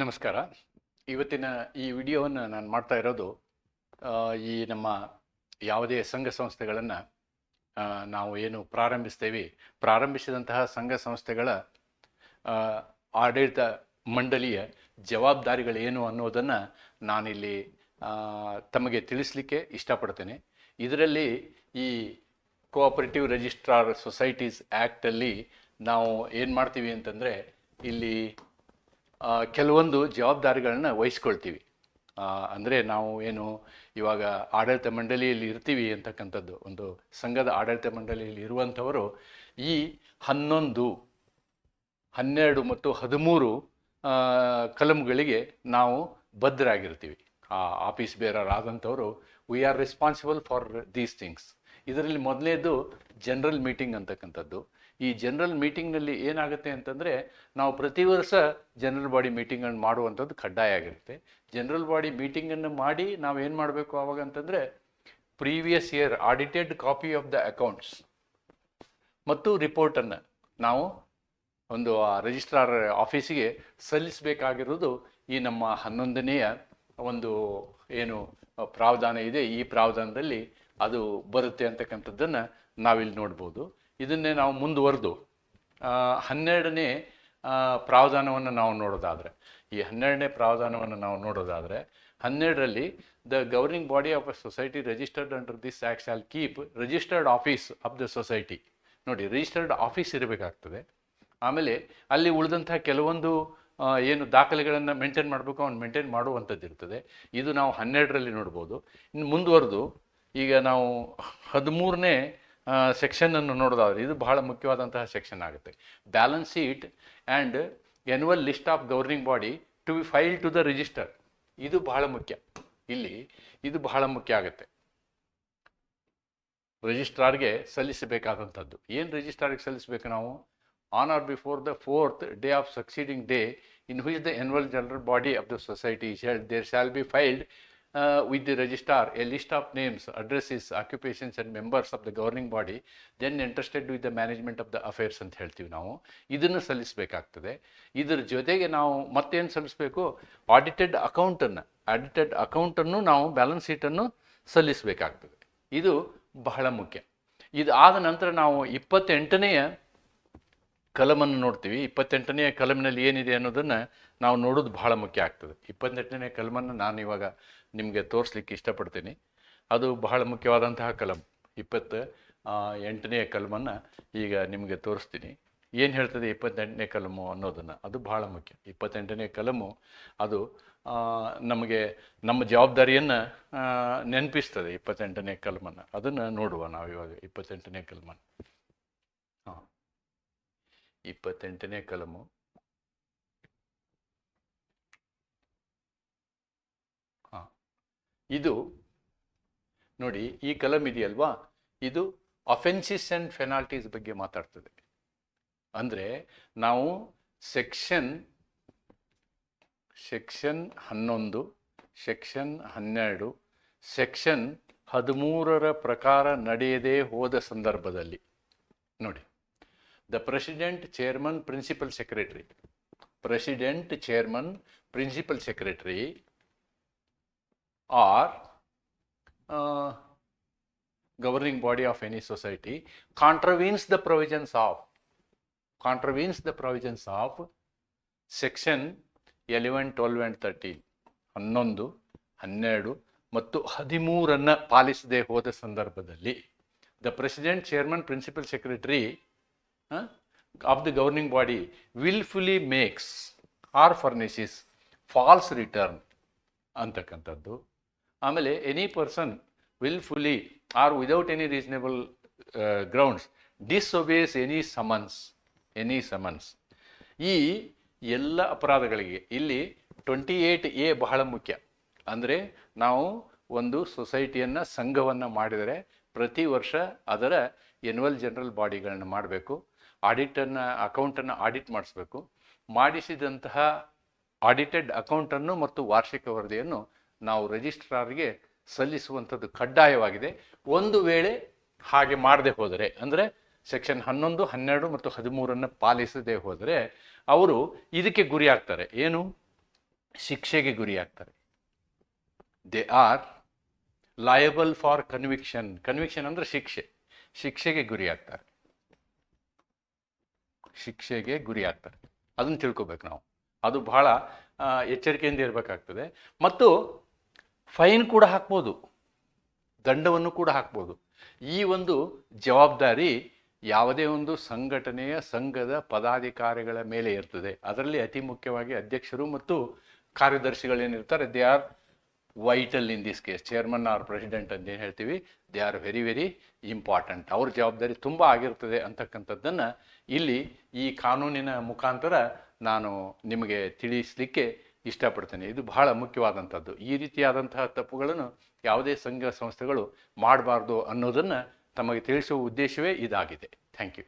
ನಮಸ್ಕಾರ. ಇವತ್ತಿನ ಈ ವಿಡಿಯೋವನ್ನು ನಾನು ಮಾಡ್ತಾ ಇರೋದು ಈ ನಮ್ಮ ಯಾವುದೇ ಸಂಘ ಸಂಸ್ಥೆಗಳನ್ನು ನಾವು ಏನು ಪ್ರಾರಂಭಿಸ್ತೇವೆ. ಪ್ರಾರಂಭಿಸಿದಂತಹ ಸಂಘ ಸಂಸ್ಥೆಗಳ ಆಡಳಿತ ಮಂಡಳಿಯ ಜವಾಬ್ದಾರಿಗಳೇನು ಅನ್ನೋದನ್ನು ನಾನಿಲ್ಲಿ ತಮಗೆ ತಿಳಿಸ್ಲಿಕ್ಕೆ ಇಷ್ಟಪಡ್ತೇನೆ. ಇದರಲ್ಲಿ ಈ ಕೋಆಪರೇಟಿವ್ ರಿಜಿಸ್ಟ್ರಾರ್ ಸೊಸೈಟೀಸ್ ಆ್ಯಕ್ಟಲ್ಲಿ ನಾವು ಏನು ಮಾಡ್ತೀವಿ ಅಂತಂದರೆ, ಇಲ್ಲಿ ಕೆಲವೊಂದು ಜವಾಬ್ದಾರಿಗಳನ್ನ ವಹಿಸ್ಕೊಳ್ತೀವಿ. ಅಂದರೆ ನಾವು ಏನು ಇವಾಗ ಆಡಳಿತ ಮಂಡಳಿಯಲ್ಲಿ ಇರ್ತೀವಿ ಅಂತಕ್ಕಂಥದ್ದು, ಒಂದು ಸಂಘದ ಆಡಳಿತ ಮಂಡಳಿಯಲ್ಲಿ ಇರುವಂಥವರು ಈ ಹನ್ನೊಂದು, ಹನ್ನೆರಡು ಮತ್ತು ಹದಿಮೂರು ಕಲಮ್ಗಳಿಗೆ ನಾವು ಬದ್ಧರಾಗಿರ್ತೀವಿ. ಆ, office bearer ಆದಂಥವರು we are responsible for these things ಇದರಲ್ಲಿ ಮೊದಲನೇದು ಜನರಲ್ ಮೀಟಿಂಗ್ ಅಂತಕ್ಕಂಥದ್ದು. ಈ ಜನರಲ್ ಮೀಟಿಂಗ್ನಲ್ಲಿ ಏನಾಗುತ್ತೆ ಅಂತಂದರೆ ನಾವು ಪ್ರತಿ ವರ್ಷ ಜನರಲ್ ಬಾಡಿ ಮೀಟಿಂಗನ್ನು ಮಾಡುವಂಥದ್ದು ಕಡ್ಡಾಯ ಆಗಿರುತ್ತೆ. ಜನರಲ್ ಬಾಡಿ ಮೀಟಿಂಗನ್ನು ಮಾಡಿ ನಾವು ಏನು ಮಾಡಬೇಕು ಆವಾಗ ಅಂತಂದರೆ previous year audited copy of the accounts ಮತ್ತು ರಿಪೋರ್ಟನ್ನು ನಾವು ಒಂದು ಆ ರಿಜಿಸ್ಟ್ರಾರ್ ಆಫೀಸಿಗೆ ಸಲ್ಲಿಸಬೇಕಾಗಿರೋದು ಈ ನಮ್ಮ ಹನ್ನೊಂದನೆಯ ಒಂದು ಏನು ಪ್ರಾವಧಾನ ಇದೆ. ಈ ಪ್ರಾವಧಾನದಲ್ಲಿ ಅದು ಬರುತ್ತೆ ಅಂತಕ್ಕಂಥದ್ದನ್ನು ನಾವಿಲ್ಲಿ ನೋಡ್ಬೋದು. ಇದನ್ನೇ ನಾವು ಮುಂದುವರೆದು. ಹನ್ನೆರಡನೇ ಪ್ರಾವಧಾನವನ್ನು ನಾವು ನೋಡೋದಾದರೆ, ಈ ಹನ್ನೆರಡನೇ ಪ್ರಾವಧಾನವನ್ನು ನಾವು ನೋಡೋದಾದರೆ, ಹನ್ನೆರಡರಲ್ಲಿ the governing body of a society registered under this act all keep registered office of the society. ನೋಡಿ, ರಿಜಿಸ್ಟರ್ಡ್ ಆಫೀಸ್ ಇರಬೇಕಾಗ್ತದೆ. ಆಮೇಲೆ ಅಲ್ಲಿ ಉಳಿದಂಥ ಕೆಲವೊಂದು ಏನು ದಾಖಲೆಗಳನ್ನು ಮೇಂಟೈನ್ ಮಾಡಬೇಕು, ಅವ್ನು ಮೇಂಟೈನ್ ಮಾಡುವಂಥದ್ದು ಇರ್ತದೆ ಇದು ನಾವು ಹನ್ನೆರಡರಲ್ಲಿ ನೋಡ್ಬೋದು. ಇನ್ನು ಮುಂದುವರೆದು ಈಗ ನಾವು ಹದಿಮೂರನೇ ಸೆಕ್ಷನನ್ನು ನೋಡೋದಾದ್ರೆ ಇದು ಬಹಳ ಮುಖ್ಯವಾದಂತಹ ಸೆಕ್ಷನ್ ಆಗುತ್ತೆ. Balance sheet and annual list of governing body to be file to the register ಇದು ಬಹಳ ಮುಖ್ಯ. ಇಲ್ಲಿ ಇದು ಬಹಳ ಮುಖ್ಯ ಆಗುತ್ತೆ. ರಿಜಿಸ್ಟ್ರಾರ್ಗೆ ಸಲ್ಲಿಸಬೇಕಾದಂಥದ್ದು. ಏನು ರಿಜಿಸ್ಟ್ರಾರ್ಗೆ ಸಲ್ಲಿಸಬೇಕು ನಾವು? On or before the fourth day of succeeding day in which the annual general body of the society there shall be filed with the registrar a list of names addresses occupations and members of the governing body then interested with the management of the affairs ಅಂತ ಹೇಳ್ತೀವಿ ನಾವು. ಇದನ್ನು ಸಲ್ಲಿಸಬೇಕಾಗ್ತದೆ. ಇದರ ಜೊತೆಗೆ ನಾವು ಮತ್ತೇನು ಸಲ್ಲಿಸಬೇಕು? Audited ಅಕೌಂಟನ್ನು ಆಡಿಟೆಡ್ ಅಕೌಂಟನ್ನು ನಾವು ಬ್ಯಾಲೆನ್ಸ್ ಶೀಟನ್ನು ಸಲ್ಲಿಸಬೇಕಾಗ್ತದೆ. ಇದು ಬಹಳ ಮುಖ್ಯ. ಇದು ಆದ ನಂತರ ನಾವು ಇಪ್ಪತ್ತೆಂಟನೆಯ ಕಲಮನ್ನು ನೋಡ್ತೀವಿ. ಇಪ್ಪತ್ತೆಂಟನೇ ಕಲಮಿನಲ್ಲಿ ಏನಿದೆ ಅನ್ನೋದನ್ನು ನಾವು ನೋಡೋದು ಬಹಳ ಮುಖ್ಯ ಆಗ್ತದೆ. ಇಪ್ಪತ್ತೆಂಟನೇ ಕಲಮನ್ನು ನಾನು ಇವಾಗ ನಿಮಗೆ ತೋರಿಸ್ಲಿಕ್ಕೆ ಇಷ್ಟಪಡ್ತೀನಿ. ಅದು ಬಹಳ ಮುಖ್ಯವಾದಂತಹ ಕಲಂ. ಇಪ್ಪತ್ತು ಎಂಟನೆಯ ಕಲಮನ್ನು ಈಗ ನಿಮಗೆ ತೋರಿಸ್ತೀನಿ. ಏನು ಹೇಳ್ತದೆ ಇಪ್ಪತ್ತೆಂಟನೇ ಕಲಮು ಅನ್ನೋದನ್ನು? ಅದು ಬಹಳ ಮುಖ್ಯ. ಇಪ್ಪತ್ತೆಂಟನೇ ಕಲಮು ಅದು ನಮಗೆ ನಮ್ಮ ಜವಾಬ್ದಾರಿಯನ್ನು ನೆನಪಿಸ್ತದೆ ಇಪ್ಪತ್ತೆಂಟನೇ ಕಲಮನ್ನು. ಅದನ್ನು ನೋಡುವ ನಾವು ಇವಾಗ ಇಪ್ಪತ್ತೆಂಟನೇ ಕಲಮನ್ನು. ಇಪ್ಪತ್ತೆಂಟನೇ ಕಲಮು ಇದು ನೋಡಿ ಈ ಕಲಂ ಇದೆಯಲ್ವಾ ಇದು ಅಫೆನ್ಸಿಸ್ ಆ್ಯಂಡ್ ಫೆನಾಲ್ಟೀಸ್ ಬಗ್ಗೆ ಮಾತಾಡ್ತದೆ ಅಂದರೆ ನಾವು ಸೆಕ್ಷನ್ ಸೆಕ್ಷನ್ ಹನ್ನೊಂದು ಸೆಕ್ಷನ್ ಹನ್ನೆರಡು ಸೆಕ್ಷನ್ ಹದಿಮೂರರ ಪ್ರಕಾರ ನಡೆಯದೇ ಹೋದ ಸಂದರ್ಭದಲ್ಲಿ ನೋಡಿ the president chairman principal secretary president chairman principal secretary are governing body of any society, contravenes the provisions of, contravenes the provisions of section 11 12 and 13 ಹನ್ನೊಂದು, ಹನ್ನೆರಡು ಮತ್ತು ಹದಿಮೂರನ್ನು ಪಾಲಿಸದೆ ಹೋದ ಸಂದರ್ಭದಲ್ಲಿ the president chairman principal secretary of the governing body wilfully makes or furnishes false return ಅಂತಕ್ಕಂಥದ್ದು. ಆಮೇಲೆ any person wilfully or without any reasonable grounds disobeys any summons any summons ಈ ಎಲ್ಲ ಅಪರಾಧಗಳಿಗೆ ಇಲ್ಲಿ ಟ್ವೆಂಟಿ ಏಯ್ಟ್ ಎ ಬಹಳ ಮುಖ್ಯ. ಅಂದರೆ ನಾವು ಒಂದು ಸೊಸೈಟಿಯನ್ನು ಸಂಘವನ್ನು ಮಾಡಿದರೆ ಪ್ರತಿ ವರ್ಷ ಅದರ ಎನ್ಯುವಲ್ ಜನರಲ್ ಬಾಡಿಗಳನ್ನು ಮಾಡಬೇಕು ಆಡಿಟನ್ನು ಅಕೌಂಟನ್ನು ಆಡಿಟ್ ಮಾಡಿಸ್ಬೇಕು. ಮಾಡಿಸಿದಂತಹ ಆಡಿಟೆಡ್ ಅಕೌಂಟನ್ನು ಮತ್ತು ವಾರ್ಷಿಕ ವರದಿಯನ್ನು ನಾವು ರಿಜಿಸ್ಟ್ರಾರ್ಗೆ ಸಲ್ಲಿಸುವಂಥದ್ದು ಕಡ್ಡಾಯವಾಗಿದೆ. ಒಂದು ವೇಳೆ ಹಾಗೆ ಮಾಡದೆ ಹೋದರೆ, ಅಂದರೆ ಸೆಕ್ಷನ್ ಹನ್ನೊಂದು, ಹನ್ನೆರಡು ಮತ್ತು ಹದಿಮೂರನ್ನು ಪಾಲಿಸದೆ ಹೋದರೆ ಅವರು ಇದಕ್ಕೆ ಗುರಿ ಆಗ್ತಾರೆ. ಏನು? ಶಿಕ್ಷೆಗೆ ಗುರಿಯಾಗ್ತಾರೆ they are liable for conviction conviction ಅಂದರೆ ಶಿಕ್ಷೆ. ಶಿಕ್ಷೆಗೆ ಗುರಿಯಾಗ್ತಾರೆ. ಶಿಕ್ಷೆಗೆ ಗುರಿಯಾಗ್ತಾರೆ. ಅದನ್ನು ತಿಳ್ಕೊಬೇಕು ನಾವು. ಅದು ಬಹಳ ಎಚ್ಚರಿಕೆಯಿಂದ ಇರಬೇಕಾಗ್ತದೆ. ಮತ್ತು ಫೈನ್ ಕೂಡ ಹಾಕ್ಬೋದು. ದಂಡವನ್ನು ಕೂಡ ಹಾಕ್ಬೋದು. ಈ ಒಂದು ಜವಾಬ್ದಾರಿ ಯಾವುದೇ ಒಂದು ಸಂಘಟನೆಯ, ಸಂಘದ ಪದಾಧಿಕಾರಿಗಳ ಮೇಲೆ ಇರ್ತದೆ. ಅದರಲ್ಲಿ ಅತಿ ಮುಖ್ಯವಾಗಿ ಅಧ್ಯಕ್ಷರು ಮತ್ತು ಕಾರ್ಯದರ್ಶಿಗಳೇನಿರ್ತಾರೆ, they are vital in this case chairman or president ಅಂತ ಏನು ಹೇಳ್ತೀವಿ they are very very important ಅವ್ರ ಜವಾಬ್ದಾರಿ ತುಂಬ ಆಗಿರ್ತದೆ ಅಂತಕ್ಕಂಥದ್ದನ್ನು ಇಲ್ಲಿ ಈ ಕಾನೂನಿನ ಮುಖಾಂತರ ನಾನು ನಿಮಗೆ ತಿಳಿಸಲಿಕ್ಕೆ ಇಷ್ಟಪಡ್ತೇನೆ. ಇದು ಬಹಳ ಮುಖ್ಯವಾದಂಥದ್ದು. ಈ ರೀತಿಯಾದಂತಹ ತಪ್ಪುಗಳನ್ನು ಯಾವುದೇ ಸಂಘ ಸಂಸ್ಥೆಗಳು ಮಾಡಬಾರ್ದು ಅನ್ನೋದನ್ನು ತಮಗೆ ತಿಳಿಸುವ ಉದ್ದೇಶವೇ ಇದಾಗಿದೆ. Thank you